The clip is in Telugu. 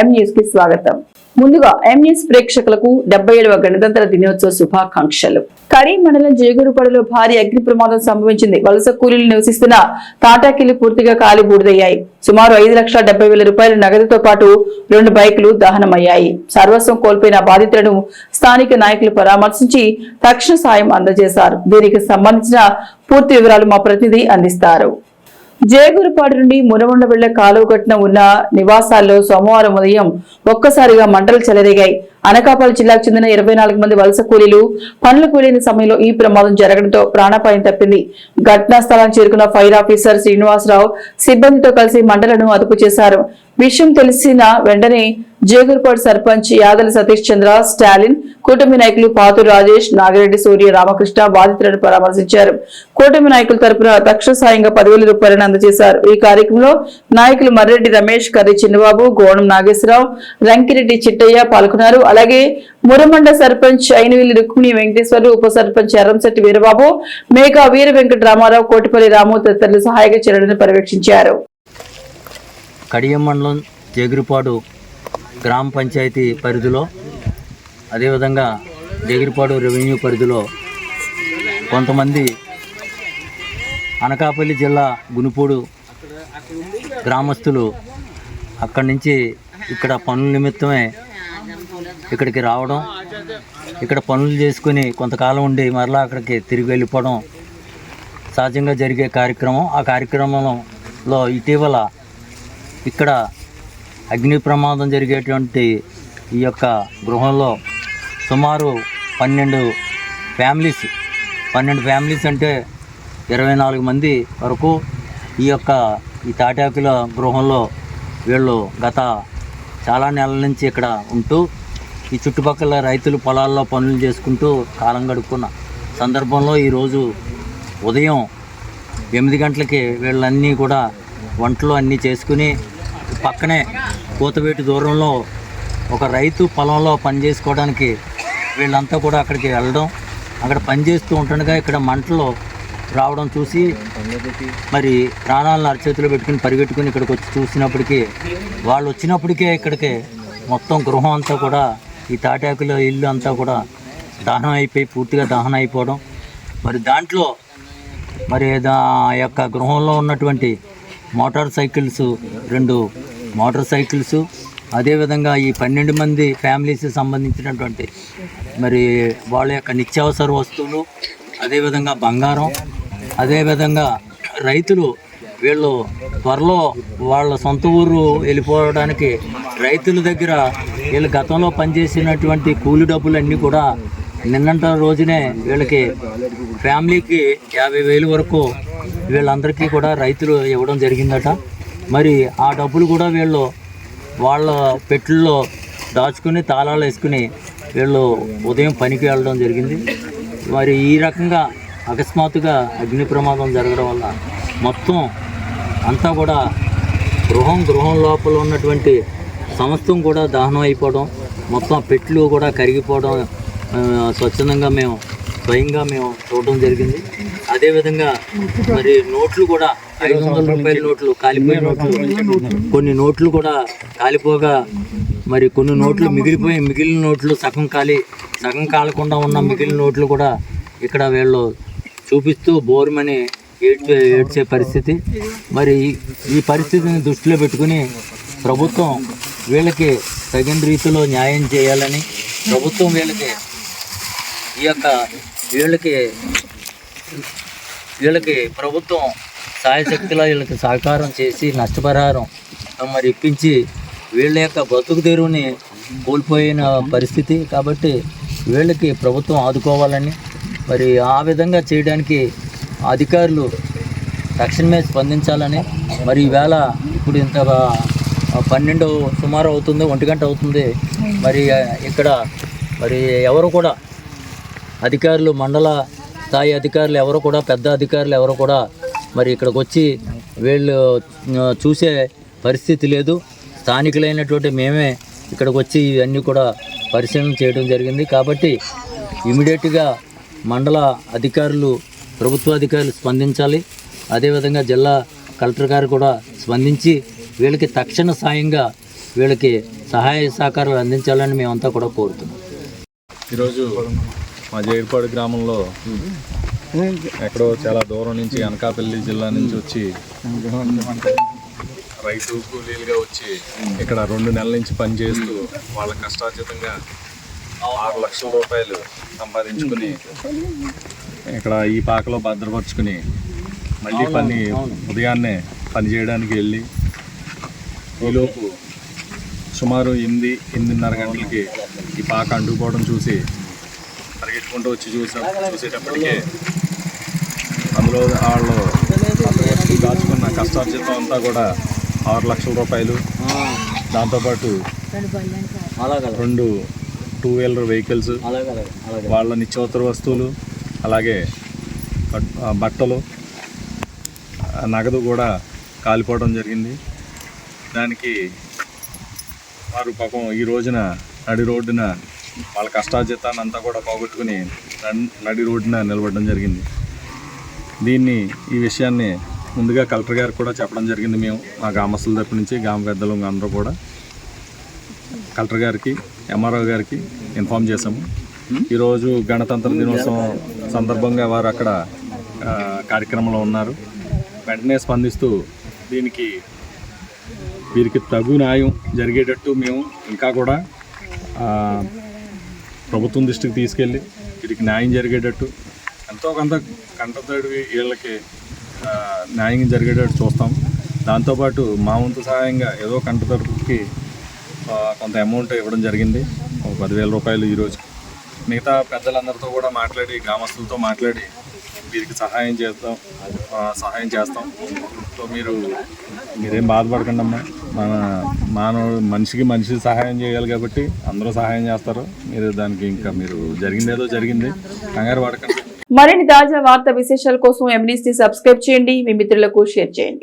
ఎం న్యూస్కి స్వాగతం. ముందుగా ఎం న్యూస్ ప్రేక్షకులకు డెబ్బై ఏడవ గణతంత్ర దినోత్సవ శుభాకాంక్షలు. కరీ మండలం జేగురుపడలో భారీ అగ్ని ప్రమాదం సంభవించింది. వలస కూలీలు నివసిస్తున్న తాటాకిల్లు పూర్తిగా కాలి బూడిదయ్యాయి సుమారు ఐదు లక్షల డెబ్బై వేల రూపాయల నగదుతో పాటు రెండు బైకులు దహనమయ్యాయి. సర్వస్వం కోల్పోయిన బాధితులను స్థానిక నాయకులు పరామర్శించి తక్షణ సాయం అందజేశారు. దీనికి సంబంధించిన పూర్తి వివరాలు మా ప్రతినిధి అందిస్తారు. జయగురుపాడు నుండి మునవండ వెళ్ళే కాలువ కట్టిన ఉన్న నివాసాల్లో సోమవారం ఉదయం ఒక్కసారిగా మంటలు చెలరేగాయి. అనకాపల్లి జిల్లాకు చెందిన ఇరవై నాలుగు మంది వలస కూలీలు పనులకు వెళ్ళిన సమయంలో ఈ ప్రమాదం జరగడంతో ప్రాణాపాయం తప్పింది. ఘటనా స్థలానికి చేరుకున్న ఫైర్ ఆఫీసర్ శ్రీనివాసరావు సిబ్బందితో కలిసి మండలను అదుపు చేశారు. విషయం తెలిసిన వెంటనే జేగురుపాడు సర్పంచ్ యాదల సతీష్ చంద్ర స్టాలిన్ కూటమి నాయకులు పాతు రాజేష్ నాగిరెడ్డి సూర్య రామకృష్ణ బాధితులను పరామర్శించారు. కూటమి నాయకుల తరపున తక్షణ సాయంగా పదివేల రూపాయలను అందజేశారు. ఈ కార్యక్రమంలో నాయకులు మర్రెడ్డి రమేష్ కర్రి చిన్నబాబు గోణం నాగేశ్వరరావు రంకిరెడ్డి చిట్టయ్య పాల్గొన్నారు. అలాగే మురమండ సర్పంచ్ అయినవిల్లి రుక్మిణి వెంకటేశ్వరు ఉప సర్పంచ్ ఎర్రంశెట్టి వీరబాబు మేఘా వీర వెంకట రామారావు కోటిపల్లి రాము తదితరులు సహాయక చర్యలను పర్యవేక్షించారు. కడియం మండలం జగిరిపాడు గ్రామ పంచాయతీ పరిధిలో అదేవిధంగా జగిరిపాడు రెవెన్యూ పరిధిలో కొంతమంది అనకాపల్లి జిల్లా గునుపూడు గ్రామస్తులు అక్కడి నుంచి ఇక్కడ పనుల నిమిత్తమే ఇక్కడికి రావడం ఇక్కడ పనులు చేసుకుని కొంతకాలం ఉండి మరలా అక్కడికి తిరిగి వెళ్ళిపోవడం సహజంగా జరిగే కార్యక్రమం. ఆ కార్యక్రమంలో ఇటీవల ఇక్కడ అగ్ని ప్రమాదం జరిగేటువంటి ఈ యొక్క గృహంలో సుమారు పన్నెండు ఫ్యామిలీస్ పన్నెండు ఫ్యామిలీస్ అంటే ఇరవై నాలుగు మంది వరకు ఈ యొక్క ఈ తాటాకుల గృహంలో వీళ్ళు గత చాలా నెలల నుంచి ఇక్కడ ఉంటూ ఈ చుట్టుపక్కల రైతులు పొలాల్లో పనులు చేసుకుంటూ కాలం గడుపుకున్న సందర్భంలో ఈరోజు ఉదయం ఎనిమిది గంటలకి వీళ్ళన్నీ కూడా వంటలు అన్నీ చేసుకుని పక్కనే కూతవేటి దూరంలో ఒక రైతు పొలంలో పని చేసుకోవడానికి వీళ్ళంతా కూడా అక్కడికి వెళ్ళడం అక్కడ పని చేస్తూ ఉంటుండగా ఇక్కడ మంటలు రావడం చూసి మరి ప్రాణాలను అరచేతిలో పెట్టుకుని పరిగెట్టుకుని ఇక్కడికి వచ్చి చూసినప్పటికీ వాళ్ళు వచ్చినప్పటికే ఇక్కడికి మొత్తం గృహం అంతా కూడా ఈ తాటాకుల ఇల్లు అంతా కూడా దహనం అయిపోయి పూర్తిగా దహనం అయిపోవడం. మరి దాంట్లో మరి దా ఆ యొక్క గృహంలో ఉన్నటువంటి మోటార్ సైకిల్స్ రెండు మోటార్ సైకిల్స్ అదేవిధంగా ఈ పన్నెండు మంది ఫ్యామిలీస్ సంబంధించినటువంటి మరి వాళ్ళ యొక్క నిత్యావసర వస్తువులు అదేవిధంగా బంగారం అదేవిధంగా రైతులు వీళ్ళు త్వరలో వాళ్ళ సొంత ఊరు వెళ్ళిపోవడానికి రైతుల దగ్గర వీళ్ళు గతంలో పనిచేసినటువంటి కూలి డబ్బులన్నీ కూడా నిన్నంట రోజునే వీళ్ళకి ఫ్యామిలీకి యాభై వేలు వరకు వీళ్ళందరికీ కూడా రైతులు ఇవ్వడం జరిగిందట. మరి ఆ డబ్బులు కూడా వీళ్ళు వాళ్ళ పెట్టుల్లో దాచుకుని తాళాలు వేసుకుని వీళ్ళు ఉదయం పనికి వెళ్ళడం జరిగింది. మరి ఈ రకంగా అకస్మాత్తుగా అగ్ని ప్రమాదం జరగడం వల్ల మొత్తం అంతా కూడా గృహం గృహం లోపల ఉన్నటువంటి సమస్తం కూడా దహనం అయిపోవడం మొత్తం పెట్లు కూడా కరిగిపోవడం స్వచ్ఛందంగా మేము స్వయంగా మేము చూడడం జరిగింది. అదేవిధంగా మరి నోట్లు కూడా ఐదు వందల రూపాయల నోట్లు కాలిపోయిన నోట్లు కొన్ని నోట్లు కూడా కాలిపోగా మరి కొన్ని నోట్లు మిగిలిపోయి మిగిలిన నోట్లు సగం కాలి సగం కాలకుండా ఉన్న మిగిలిన నోట్లు కూడా ఇక్కడ వీళ్ళు చూపిస్తూ బోర్మని ఏడ్చే ఏడ్చే పరిస్థితి. మరి ఈ- ఈ పరిస్థితిని దృష్టిలో పెట్టుకుని ప్రభుత్వం వీళ్ళకి తగిన రీతిలో న్యాయం చేయాలని ప్రభుత్వం వీళ్ళకి ఈ యొక్క వీళ్ళకి వీళ్ళకి ప్రభుత్వం సాయశక్తిలో వీళ్ళకి సహకారం చేసి నష్టపరిహారం మరి ఇప్పించి వీళ్ళ యొక్క బతుకు తెరువుని కోల్పోయిన పరిస్థితి. కాబట్టి వీళ్ళకి ప్రభుత్వం ఆదుకోవాలని మరి ఆ విధంగా చేయడానికి అధికారులు తక్షణమే స్పందించాలని మరి ఈవేళ ఇప్పుడు ఇంత పన్నెండు సుమారు అవుతుంది ఒంటి గంట అవుతుంది మరి ఇక్కడ మరి ఎవరు కూడా అధికారులు మండల స్థాయి అధికారులు ఎవరు కూడా పెద్ద అధికారులు ఎవరు కూడా మరి ఇక్కడికి వచ్చి వీళ్ళు చూసే పరిస్థితి లేదు. స్థానికులైనటువంటి మేమే ఇక్కడికి వచ్చి ఇవన్నీ కూడా పరిశీలన చేయడం జరిగింది. కాబట్టి ఇమీడియట్గా మండల అధికారులు ప్రభుత్వ అధికారులు స్పందించాలి. అదేవిధంగా జిల్లా కలెక్టర్ గారు కూడా స్పందించి వీళ్ళకి తక్షణ సాయంగా వీళ్ళకి సహాయ సహకారాలు అందించాలని మేమంతా కూడా కోరుతున్నాం. ఈరోజు మా జైర్పాడు గ్రామంలో ఎక్కడో చాలా దూరం నుంచి అనకాపల్లి జిల్లా నుంచి వచ్చి రైతు కూలీలుగా వచ్చి ఇక్కడ రెండు నెలల నుంచి పని చేస్తూ వాళ్ళ కష్టార్జితంగా ఆరు లక్షల రూపాయలు సంపాదించుకుని ఇక్కడ ఈ పాకలో భద్రపరుచుకుని మళ్ళీ పని ఉదయాన్నే పని చేయడానికి వెళ్ళి ఈలోపు సుమారు ఎనిమిది ఎనిమిదిన్నర గంటలకి ఈ పాక అంటుకోవడం చూసి పరిగెట్టుకుంటూ వచ్చి చూసా చూసేటప్పటికే అందులో వాళ్ళు దాచుకున్న కష్టార్జితం అంతా కూడా ఆరు లక్షల రూపాయలు. దాంతోపాటు అలాగే రెండు టూ వీలర్ వెహికల్స్ వాళ్ళ నిత్యవసర వస్తువులు అలాగే బట్- బట్టలు నగదు కూడా కాలిపోవడం జరిగింది. దానికి వారు పాపం ఈ రోజున నడి రోడ్డున వాళ్ళ కష్టాజితాన్ని అంతా కూడా పోగొట్టుకుని నడి రోడ్డున నిలబడడం జరిగింది. దీన్ని ఈ విషయాన్ని ముందుగా కలెక్టర్ గారికి కూడా చెప్పడం జరిగింది మేము మా గ్రామస్తుల తరపు నుంచి గ్రామ పెద్దలు అందరూ కూడా. కలెక్టర్ గారికి ఎంఆర్ఓ గారికి ఇన్ఫామ్ చేశాము. ఈరోజు గణతంత్ర దినోత్సవం సందర్భంగా వారు అక్కడ కార్యక్రమంలో ఉన్నారు. వెంటనే స్పందిస్తూ దీనికి వీరికి తగు న్యాయం జరిగేటట్టు మేము ఇంకా కూడా ప్రభుత్వం దృష్టికి తీసుకెళ్ళి వీరికి న్యాయం జరిగేటట్టు ఎంతో కొంత కంటతడి వీళ్ళకి న్యాయం జరిగేటట్టు చూస్తాం. దాంతోపాటు మా వంతు సహాయంగా ఏదో కంటతడుపుకి కొంత అమౌంట్ ఇవ్వడం జరిగింది. ఒక పదివేల రూపాయలు ఈరోజు మిగతా పెద్దలందరితో కూడా మాట్లాడి గ్రామస్తులతో మాట్లాడి వీరికి సహాయం చేస్తాం సహాయం చేస్తాం. సో మీరు మీరేం బాధపడకండి అమ్మా మన మానవుడు మనిషికి మనిషి సహాయం చేయాలి కాబట్టి అందరూ సహాయం చేస్తారు. మీరు దానికి ఇంకా మీరు జరిగింది ఏదో జరిగింది. కంగారు పడకండి. మరిన్ని తాజా వార్త విశేషాల కోసం ఎంనీస్ సబ్స్క్రైబ్ చేయండి. మీ మిత్రులకు షేర్ చేయండి.